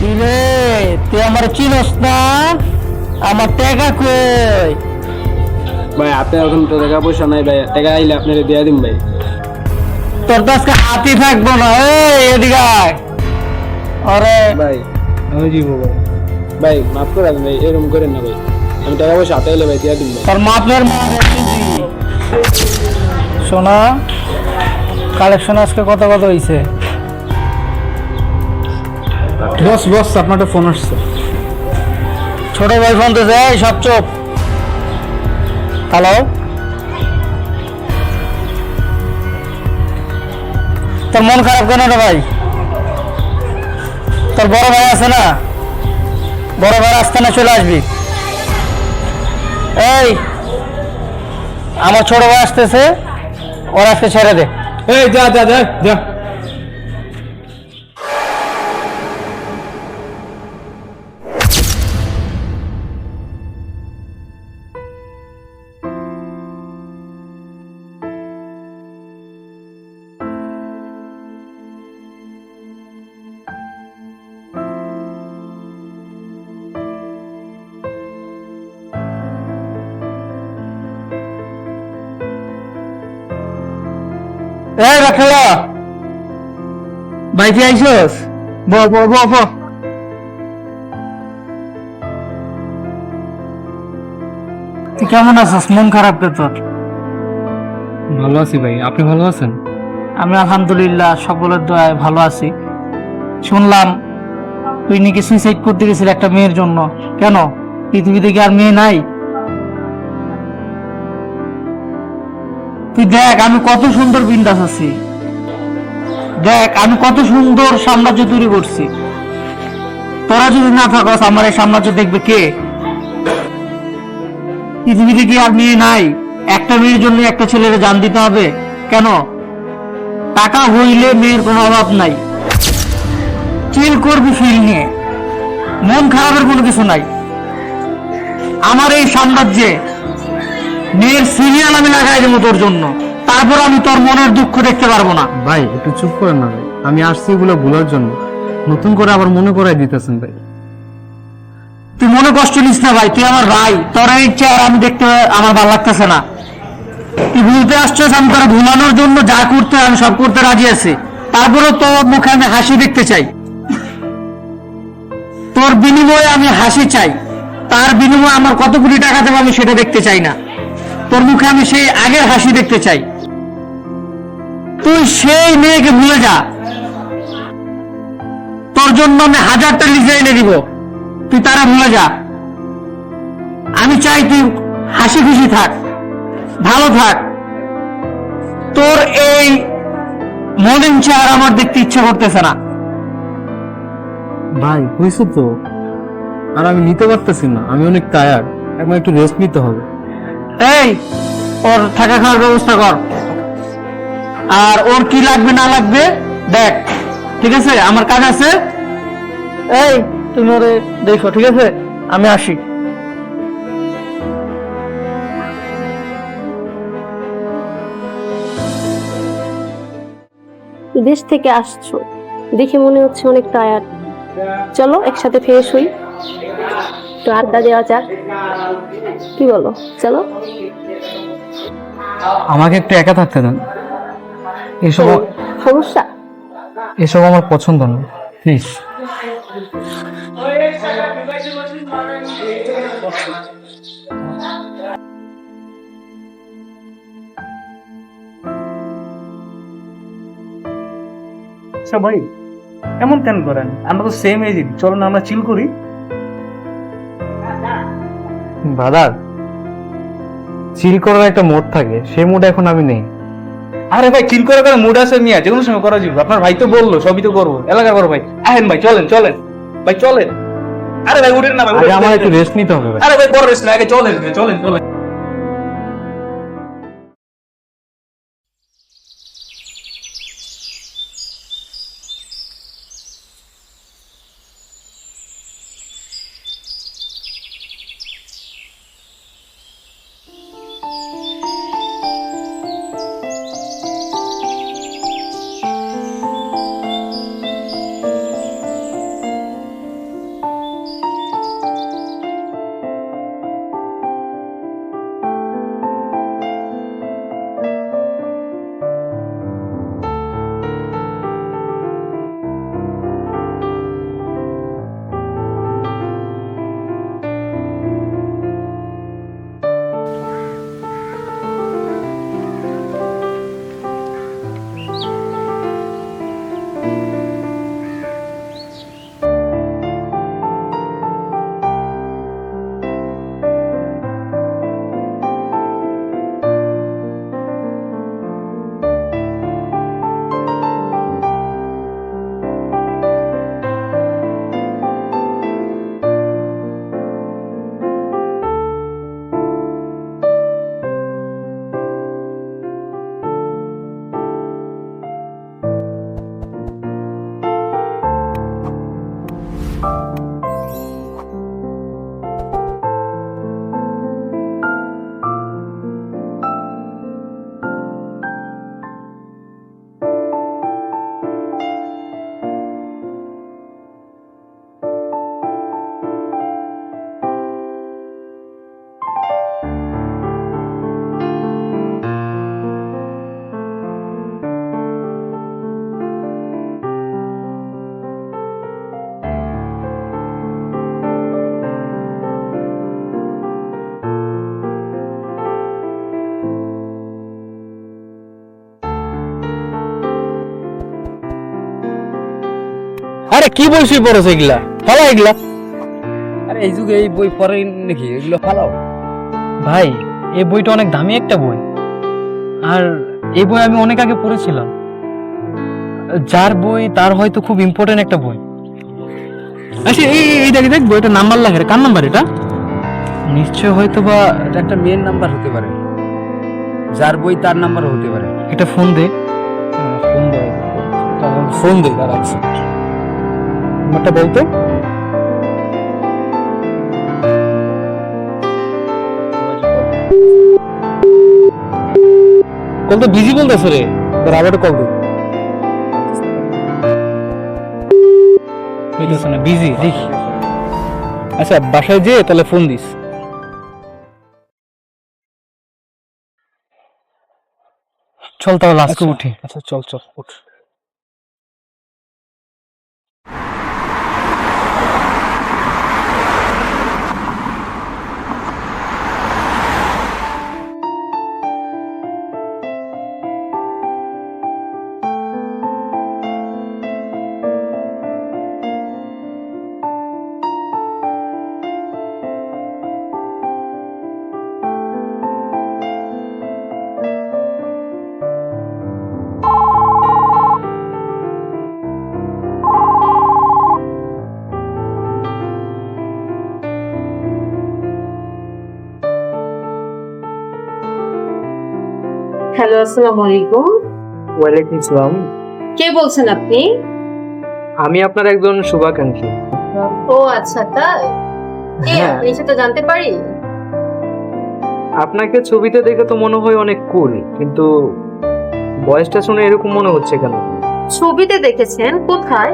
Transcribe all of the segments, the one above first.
আমার চিনস না? আমার টাকা কই? ভাই আপনার এখন তো টাকা পয়সা নাই ভাই টাকা আইলে আপনারে দিয়ে দিন ভাই। তোর তো আজকে হাতি থাকব না এই এদিকে। আরে। ভাই আমি দিব ভাই। ভাই মাফ করে ভাই এরকম করেন না ভাই। আমি টাকা পয়সা হাতে এলে ভাই দিয়ে দিন ভাই। তোর মাপের শোনা কালেকশন আজকে কত কত হয়েছে বস বস আপনার ফোন আসছে। ছোট ভাই ফোন তো এই সব চোপ। হ্যালো তোর মন খারাপ কেন রে ভাই? তোর বড় ভাই আছে না? বড় ভাই আসতে না চলে আসবি। এই আমার ছোট ভাই আসতেছে ওর আজকে ছেড়ে দে। এই যা যা যা যা। বাইতে আইসস? ব ব ব ব। তুই কেমন আছিস? মন খারাপ কে তোর? ভালো আছি ভাই আপনি ভালো আছেন? আমি আলহামদুলিল্লাহ সকলের দয়ায় ভালো আছি। শুনলাম তুই নাকি সুইসাইড করতে গেছিল একটা মেয়ের জন্য। কেন? পৃথিবীতে কি আর মেয়ে নাই? তুই দেখ আমি কত সুন্দর বিন্দাস আছি। দেখ, আমি কত সুন্দর সাম্রাজ্য তৈরি করছি। তোরা যদি না থাকস, আমার এই সাম্রাজ্য দেখবে কে? পৃথিবীতে কি আর মেয়ে নাই? একটা মেয়ের জন্য একটা ছেলের জান দিতে হবে? কেন? টাকা হইলে মেয়ের কোনো অভাব নাই। চিল করবি ফিল নিয়ে। মন খারাপের কোনো কিছু নাই। আমার এই সাম্রাজ্যে মেয়ের সিরিয়াল আমি লাগাই দেবো তোর জন্য। তারপর আমি তোর মনের দুঃখ দেখতে পারব না। ভাই একটু চুপ করেন না ভাই। আমি আসছি এগুলো ভুলার জন্য। নতুন করে আবার মনে করাই দিতেছেন ভাই। তুই মনে কষ্ট নিস না ভাই তুই আমার ভাই। তোর এই চেয়ার আমি দেখতে আমার ভালো লাগতেছে না। তুই ভুলতে আসছিস আমি তোর ভুলানোর জন্য যা করতে আমি সব করতে রাজি আছি। তারপরেও তোর মুখে আমি হাসি দেখতে চাই। তোর বিনিময়ে আমি হাসি চাই। তার বিনিময়ে আমার কত কোটি টাকা দেবো আমি সেটা দেখতে চাই না। তোর মুখে আমি সেই আগের হাসি দেখতে চাই। তুই সেই মেয়েকে ভুলে যা। তোর জন্য আমি হাজারটা লিখে এনে দিব। তুই তারা ভুলে যা। আমি চাই তুই হাসি খুশি থাক ভালো থাক। তোর এই মলিন চেহার আমার দেখতে ইচ্ছা করতেছে না। ভাই হয়েছে তো। আর আমি নিতে পারতেছি না আমি অনেক টায়ার্ড এখন একটু রেস্ট নিতে হবে। এই ওর থাকা খাওয়ার ব্যবস্থা কর। আর ওর কি লাগবে না লাগবে দেখ ঠিক আছে? আমার কাজ আছে। এই তুমি ওরে দেখো ঠিক আছে? আমি আসি। বিদেশ থেকে আসছো। দেখে মনে হচ্ছে অনেক টায়ার্ড চলো একসাথে ফ্রেশ হই। একটু আড্ডা দেওয়া যাক। কি বলো? চলো। আমাকে একটু একা থাকতে দেন। এসব সমস্যা? এসব আমার পছন্দ না প্লিজ আচ্ছা ভাই এমন কেন করেন? আমরা তো সেম এজ চলো না আমরা চিল করি। দাদা চিল করার একটা মোড থাকে সেই মোড এখন আমি নেই। আরে ভাই চিল করে করে মুড আসে নিয়ে যে কোনো সময় করা যাবে। আপনার ভাই তো বলল সবই তো করব। এলাকা করো ভাই। আহেন ভাই চলেন চলেন। ভাই চলেন। আরে ভাই উঠেন না ভাই আমার একটু রেস্ট নিতে হবে আরে ভাই বড় রেস্ট না আগে চলেন চলেন চলেন। আরে কি বলছি পড়ছ এগুলা ফালা এগুলা। আরে এই যুগে এই বই পড়ে নাকি? এগুলো ফালাও ভাই এই বইটা অনেক দামি একটা বই। আর এই বই আমি অনেক আগে পড়েছিলাম। যার বই তার হয়তো খুব ইম্পর্টেন্ট একটা বই। আচ্ছা এই এই দেখ দেখ বইটার নাম্বার লাগে কার নাম্বার এটা? নিশ্চয় হয়তো বা এটা একটা মেন নাম্বার হতে পারে। যার বই তার নাম্বারও হতে পারে। একটা ফোন দে। ফোন দে। ফোন দে দাঁড়াচ্ছে নাম্বারটা বলতো? কল তো বিজি বলতেছে রে। তোর আবার কল দে হইতেছে না বিজি দেখি আচ্ছা বাসায় যেয়ে তাহলে ফোন দিস। চল তাহলে আজকে উঠি। আচ্ছা চল চল উঠ। আসসালামু আলাইকুম। ওয়ালাইকুম আসসালাম কে বলছেন আপনি? আমি আপনার একজন শুভাকাঙ্ক্ষী। ও আচ্ছা তাই? কে? হ্যাঁ। আপনি সেটা জানতে পারি? আপনাকে ছবিতে দেখে তো মনে হয় অনেক কুল কিন্তু বয়সটা শুনে এরকম মনে হচ্ছে কেন? ছবিতে দেখেছেন? কোথায়?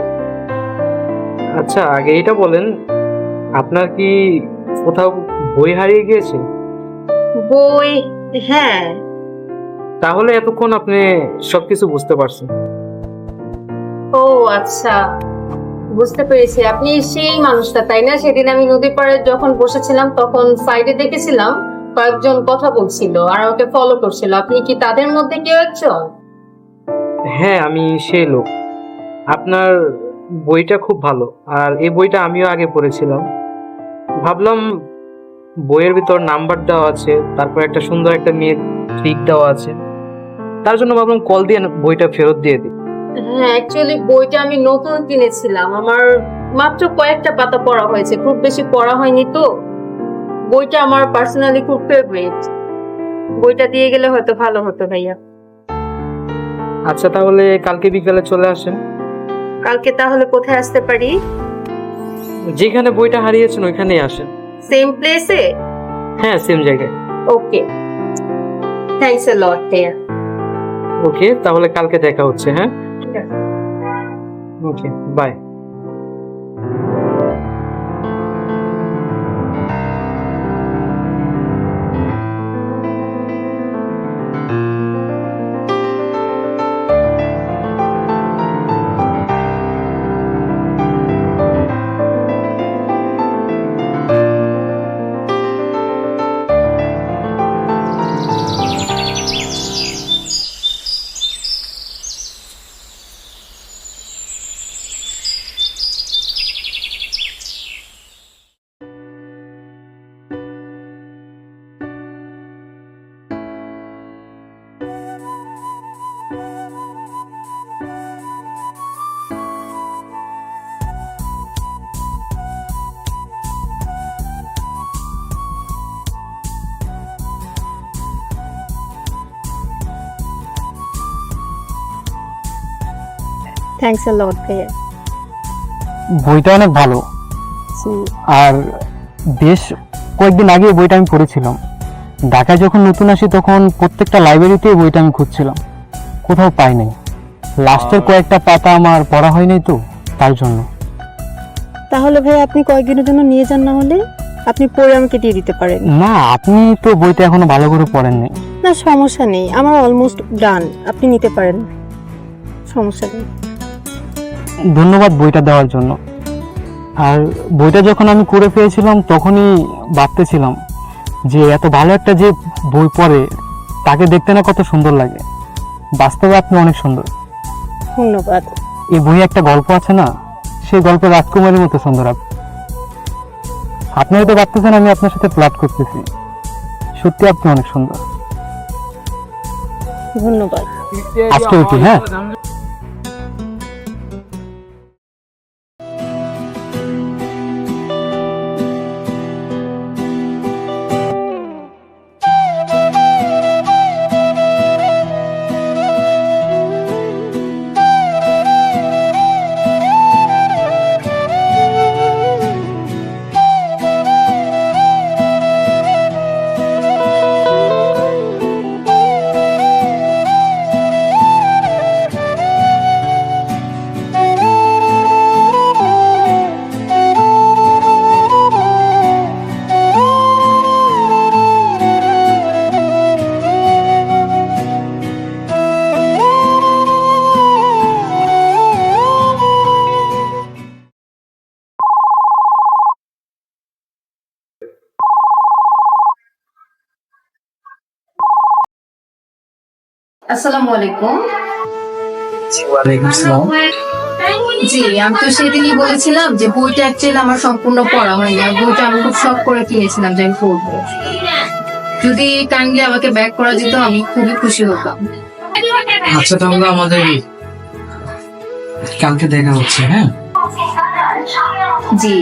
আচ্ছা আগে এটা বলেন আপনার কি কোথাও বই হারিয়ে গিয়েছে? বই হ্যাঁ। তাহলে এতক্ষণ আপনি সবকিছু বুঝতে পারছেন। ও আচ্ছা। বুঝতে পেরেছি। আপনি সেই মানুষটা তাই না? সেদিন আমি নদীর পাড়ে যখন বসেছিলাম তখন সাইডে দেখেছিলাম কয়েকজন কথা বলছিল আর আমাকে ফলো করছিল। আপনি কি তাদের মধ্যে কেউ একজন? হ্যাঁ আমি সেই লোক। আপনার বইটা খুব ভালো। আর এই বইটা আমিও আগে পড়েছিলাম। ভাবলাম বইয়ের ভিতর নাম্বার দেওয়া আছে তারপর একটা সুন্দর একটা মেয়ের ঠিক দেওয়া আছে। তার জন্য ভাবলাম কল দিয়ে বইটা ফেরত দিয়ে দিই। হ্যাঁ অ্যাকচুয়ালি বইটা আমি নতুন কিনেছিলাম। আমার মাত্র কয়েকটা পাতা পড়া হয়েছে খুব বেশি পড়া হয়নি তো। বইটা আমার পার্সোনালি খুব ফেভারিট বইটা দিয়ে গেলে হয়তো ভালো হতো ভাইয়া। আচ্ছা তাহলে কালকে বিকালে চলে আসেন। কালকে তাহলে কোথায় আসতে পারি? যেখানে বইটা হারিয়েছেন ওইখানেই আসেন। সেম প্লেসে হ্যাঁ সেম জায়গায়। ওকে থ্যাঙ্কস এ লট ভাইয়া ওকে তাহলে কালকে দেখা হচ্ছে হ্যাঁ? Okay bye thanks a lot ভাইয়া। বইটা অনেক ভালো। আর বেশ কয়েকদিন আগে বইটা আমি পড়েছিলাম। ঢাকায় যখন নতুন আসি তখন প্রত্যেকটা লাইব্রেরিতে বইটা আমি খুঁজছিলাম। কোথাও পাই নাই। লাস্টের কয়েকটা পাতা আমার পড়া হয়নি তো তার জন্য। তাহলে ভাই আপনি কয়েকদিনের জন্য নিয়ে যান না হলে? আপনি পড়ে আমাকে দিয়ে দিতে পারেন। না আপনি তো বইটা এখনও ভালো করে পড়েননি না সমস্যা নেই। আমার অলমোস্ট ডান আপনি নিতে পারেন। সমস্যা নেই। ধন্যবাদ বইটা দেওয়ার জন্য। আর বইটা যখন আমি করে পেয়েছিলাম তখনই ভাবতেছিলাম যে এত ভালো একটা যে বই পড়ে তাকে দেখতে না কত সুন্দর লাগে। বাস্তবে আপনি অনেক সুন্দর। ধন্যবাদ। এই বইয়ে একটা গল্প আছে না? সেই গল্প রাজকুমারীর মতো সুন্দর আপনি আপনি হয়তো ভাবতেছেন আমি আপনার সাথে প্লাট করতেছি। সত্যি আপনি অনেক সুন্দর। ধন্যবাদ। আজকে হ্যাঁ? আসসালামু আলাইকুম। জি আমি তো সেদিনই বলেছিলাম যে বইটা অ্যাকচুয়ালি আমার সম্পূর্ণ পড়া হয়নি। আর বইটা আমি খুব শখ করে কিনেছিলাম যে আমি পড়ব। যদি কাইন্ডলি আমাকে ব্যাক করা যেত আমি খুবই খুশি হতাম। আচ্ছা তাহলে আমাদের কালকে দেখা হচ্ছে হ্যাঁ? জি।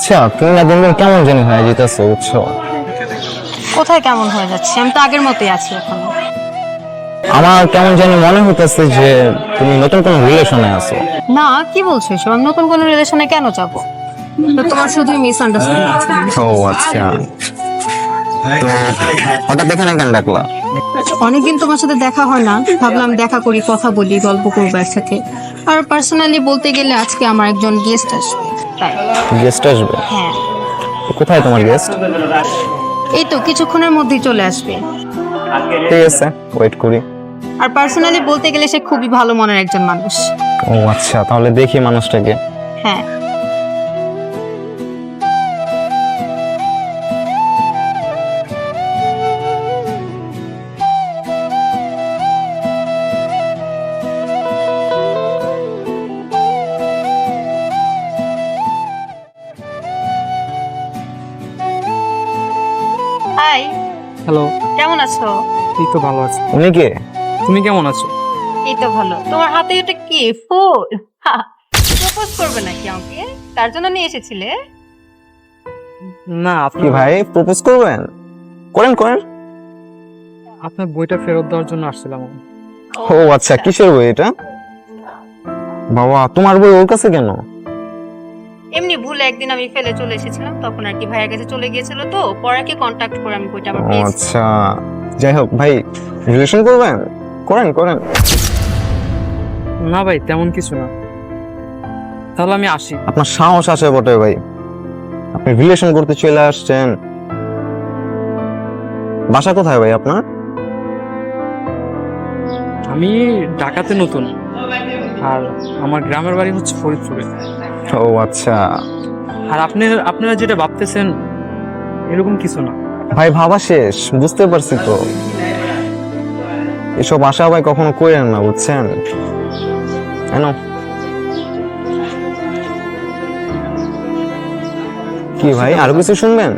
আচ্ছা তুমি না দিন কেমন জানি হয়ে যেতেছো বুঝছ? কোথায় কেমন হয়ে যাচ্ছে? আমি তো আগের মতোই আছি এখন। আমার কেমন জানি মনে হতেছে যে তুমি নতুন কোনো রিলেশনে আছো। না কি বলছো এসব? আমি নতুন কোনো রিলেশনে কেন যাব? তোমার শুধুই মিসআন্ডারস্ট্যান্ডিং ও আচ্ছা। হঠাৎ এখানে কেন ডাকলা? অনেকদিন তোমার সাথে দেখা হয় না। ভাবলাম দেখা করি কথা বলি গল্প করব একসাথে। আর পার্সোনালি বলতে গেলে আজকে আমার একজন গেস্ট আসবে। তাই। গেস্ট আসবে? হ্যাঁ। কোথায় তোমার গেস্ট এই তো কিছুক্ষণের মধ্যেই চলে আসবে। ঠিক আছে ওয়েট করি। আর পার্সোনালি বলতে গেলে সে খুবই ভালো মনের একজন মানুষ। ও আচ্ছা তাহলে দেখি মানুষটাকে। হ্যাঁ। হ্যালো। কেমন আছো? এই তো ভালো আছি। উনি কে? তুমি কেমন আছো? এই তো ভালো। তোমার হাতে এটা কি? ফুল? প্রপোজ করবে নাকি আমাকে? তার জন্য নিয়ে এসেছিলে? না আপনি ভাই প্রপোজ করবেন? করেন করেন। আপনার বইটা ফেরত দেওয়ার জন্য আসছিলাম আমি। ও আচ্ছা কিসের বই এটা? বাবা তোমার বই ওর কাছে কেন? এমনি ভুলে একদিন আমি ফেলে চলে এসেছিলাম তখন আর কি ভাইয়ের কাছে চলে গিয়েছিল তো পরে কি কন্টাক্ট করে আমি বইটা আবার পেয়েছি আচ্ছা যাই হোক ভাই রিলেশন করবেন? করেন করেন। না ভাই তেমন কিছু না। তাহলে আমি আসি। আপনার সাহস আছে বটে ভাই। আপনি রিলেশন করতে চলে আসছেন। বাসা কোথায় ভাই আপনার? আমি ঢাকাতে নতুন আর আমার গ্রামের বাড়ি হচ্ছে ফরিদপুরে। ও আচ্ছা। আর আপনি আপনারা যেটা ভাবতেছেন এরকম কিছু না। ভাই ভাবা শেষ বুঝতে পারছি তো। এসব আশা ভাই কখনো করেন না বুঝছেন? কেন? কি ভাই আরও কিছু শুনবেন?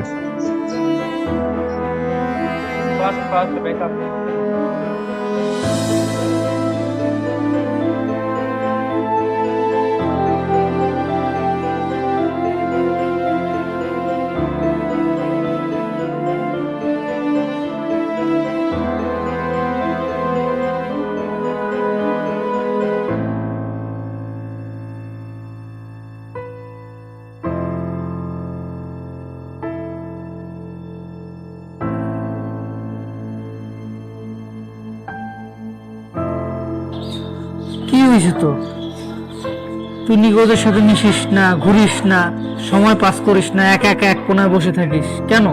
কি হয়েছে তো। তুই নিগোদের সাথে মিশিস না, ঘুরিস না, সময় পাস করিস না, একা একা এক কোনায় বসে থাকিস। কেন?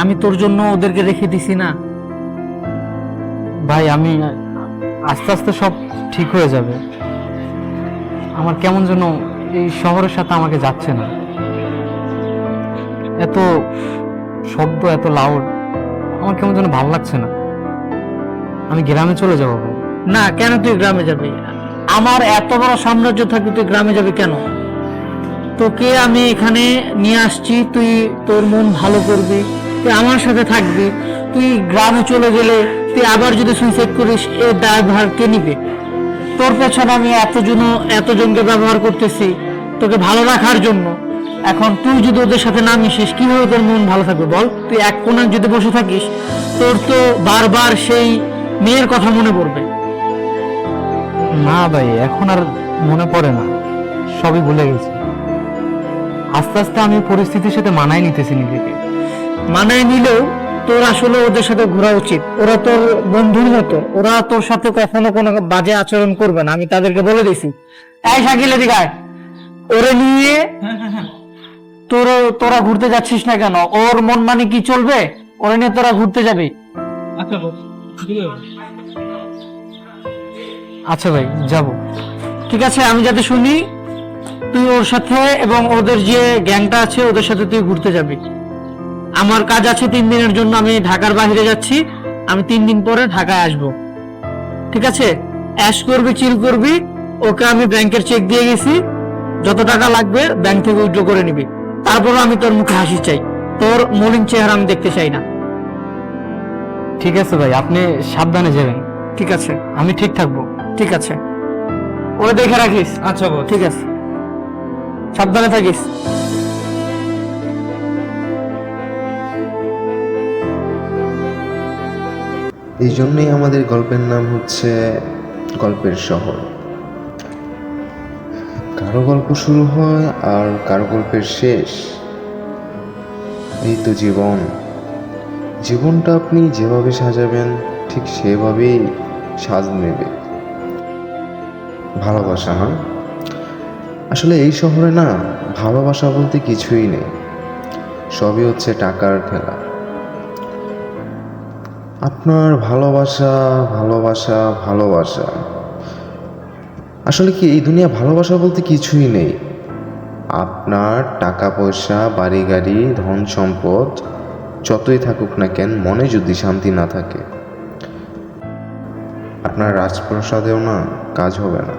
আমি তোর জন্য ওদেরকে রেখে দিছি না। ভাই, আমি আস্তে আস্তে সব ঠিক হয়ে যাবে। আমার কেমন যেন এই শহরের সাথে আমাকে যাচ্ছে না। এত শব্দ, এত লাউড আমার কেমন যেন ভালো লাগছে না। আমি গ্রামে চলে যাব, ভাই। না, কেন তুই গ্রামে যাবি? আমার এত বড় সাম্রাজ্য থাকবে তুই গ্রামে যাবি কেন? তোকে আমি এখানে নিয়ে আসছি, তুই তোর মন ভালো করবি, তুই আমার সাথে থাকবি, তুই গ্রামে চলে গেলে তুই আবার যদি সুইসাইড করিস এর দায়ভার কে নিবে? তোর পেছনে আমি এতজন, এতজনকে ব্যবহার করতেছি, তোকে ভালো রাখার জন্য। এখন তুই যদি ওদের সাথে না মিশিস, কীভাবে তোর মন ভালো থাকবে বল? তুই এক কোনায় যদি বসে থাকিস, তোর তো বারবার সেই মেয়ের কথা মনে পড়বে। না ভাই এখন আর মনে পড়ে না। সবই ভুলে গেছি। আস্তে আস্তে আমি পরিস্থিতির সাথে মানায় নিতেছি নিজেকে। মানায় নিলেও তোর আসলে ওদের সাথে ঘোরা উচিত। ওরা তোর বন্ধুর মতো। ওরা তোর সাথে কখনো কোনো বাজে আচরণ করবে না। আমি তাদেরকে বলে দিছি। এই শাকিল, এদিকে। ওরে নিয়ে তোর, তোরা ঘুরতে যাচ্ছিস না কেন? ওর মন মানে কি চলবে? ওরে নিয়ে তোরা ঘুরতে যাবি। আচ্ছা ভাই যাব। ঠিক আছে আমি যাতে শুনি তুই ওর সাথে এবং ওদের যে গ্যাংটা আছে ওদের সাথে তুই ঘুরতে যাবি। আমার কাজ আছে তিন দিনের জন্য আমি ঢাকার বাইরে যাচ্ছি আমি তিন দিন পরে ঢাকায় আসব। ঠিক আছে? অ্যাশ করবি চিল করবি ওকে আমি ব্যাংকের চেক দিয়ে গেছি যত টাকা লাগবে ব্যাংক থেকে উইথড্র করে নিবি। তারপরও আমি তোর মুখে হাসি চাই তোর মলিন চেহারা আমি দেখতে চাই না। ঠিক আছে ভাই আপনি সাবধানে যাবেন। ঠিক আছে। আমি ঠিক থাকব। ঠিক আছে। ওরা দেখে রাখিস। আচ্ছা বল ঠিক আছে। সাবধানে থাকিস। এই জন্যই আমাদের গল্পের নাম হচ্ছে গল্পের শহর। কারও গল্প শুরু হয় আর কারও গল্পের শেষ। এই তো জীবন। জীবনটা আপনি যেভাবে সাজাবেন ঠিক সেভাবেই সাজ নেবে। ভালোবাসা না আসলে এই শহরে না ভালোবাসা বলতে কিছুই নেই। সবই হচ্ছে টাকার খেলা। আপনার ভালোবাসা ভালোবাসা ভালোবাসা। আসলে কি এই দুনিয়া ভালোবাসা বলতে কিছুই নেই? আপনার টাকা, পয়সা, বাড়ি, গাড়ি, ধন, সম্পদ, যতই থাকুক না কেন, মনে যদি শান্তি না থাকে। আপনার রাজপ্রাসাদেও না কাজ হবে না।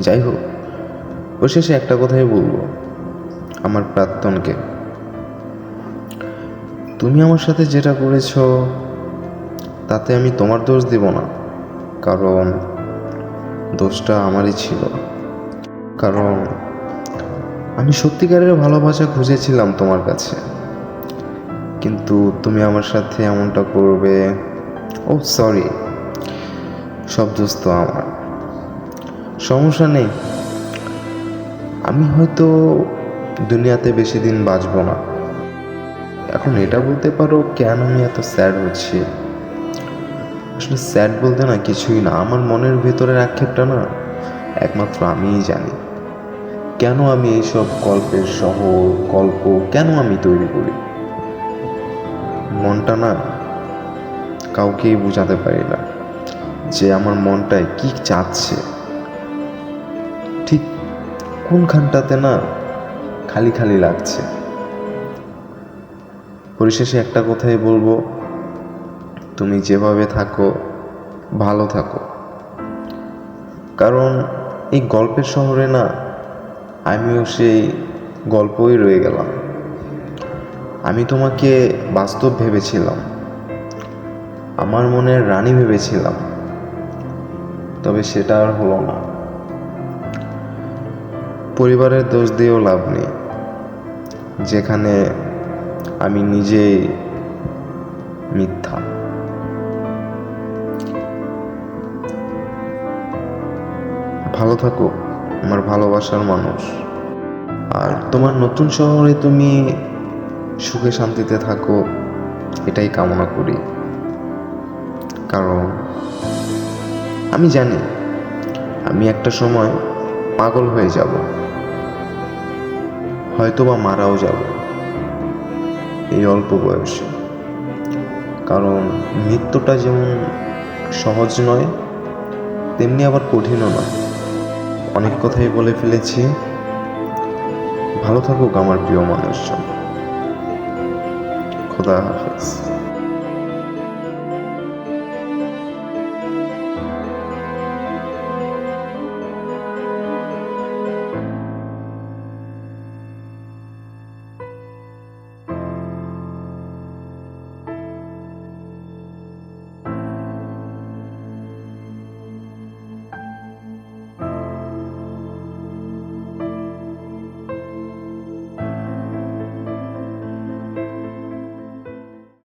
যাই হোক শেষে একটা কথাই বলব আমার প্রাক্তনকে। তুমি আমার সাথে যেটা করেছ, তাতে আমি তোমার দোষ দেব না, কারণ দোষটা আমারই ছিল। কারণ আমি সত্যিকারের ভালোবাসা খুঁজেছিলাম তোমার কাছে। কিন্তু তুমি আমার সাথে এমনটা করবে ও সরি সব দোষ তো আমার। সমস্যা নেই। আমি হয়তো দুনিয়াতে বেশি দিন বাঁচবো না। এখন এটা বলতে পারো কেন আমি এত স্যাড হচ্ছি? আসলে স্যাড বলতে না কিছুই না। আমার মনের ভেতরের আক্ষেপটা না একমাত্র আমিই জানি। কেন আমি এইসব গল্পের শহর, গল্প কেন আমি তৈরি করি? মনটা না কাউকেই বোঝাতে পারি না। যে আমার মনটায় কি চাচ্ছে। ঠিক কোনখানটাতে না খালি খালি লাগছে। পরিশেষে একটা কথাই বলব, তুমি যেভাবে থাকো, ভালো থাকো। কারণ এই গল্পের শহরে না আমিও সেই গল্পই রয়ে গেলাম। আমি তোমাকে বাস্তব ভেবেছিলাম। আমার মনের রানী ভেবেছিলাম। তবে সেটা আর হলো না। পরিবারের দোষ দিয়েও লাভ নেই। যেখানে আমি নিজেই মিথ্যা। ভালো থাকো আমার ভালোবাসার মানুষ। আর তোমার নতুন শহরে তুমি সুখে শান্তিতে থাকো, এটাই কামনা করি। কারণ আমি জানি, আমি একটা সময় পাগল হয়ে যাব। হয়তো বা মারাও যাব এই অল্প বয়সে। কারণ মৃত্যুটা যেমন সহজ নয়, তেমনি আবার কঠিনও নয়। অনেক কথাই বলে ফেলেছি। ভালো থাকুক আমার প্রিয় মানুষজন। খোদা হাফেজ।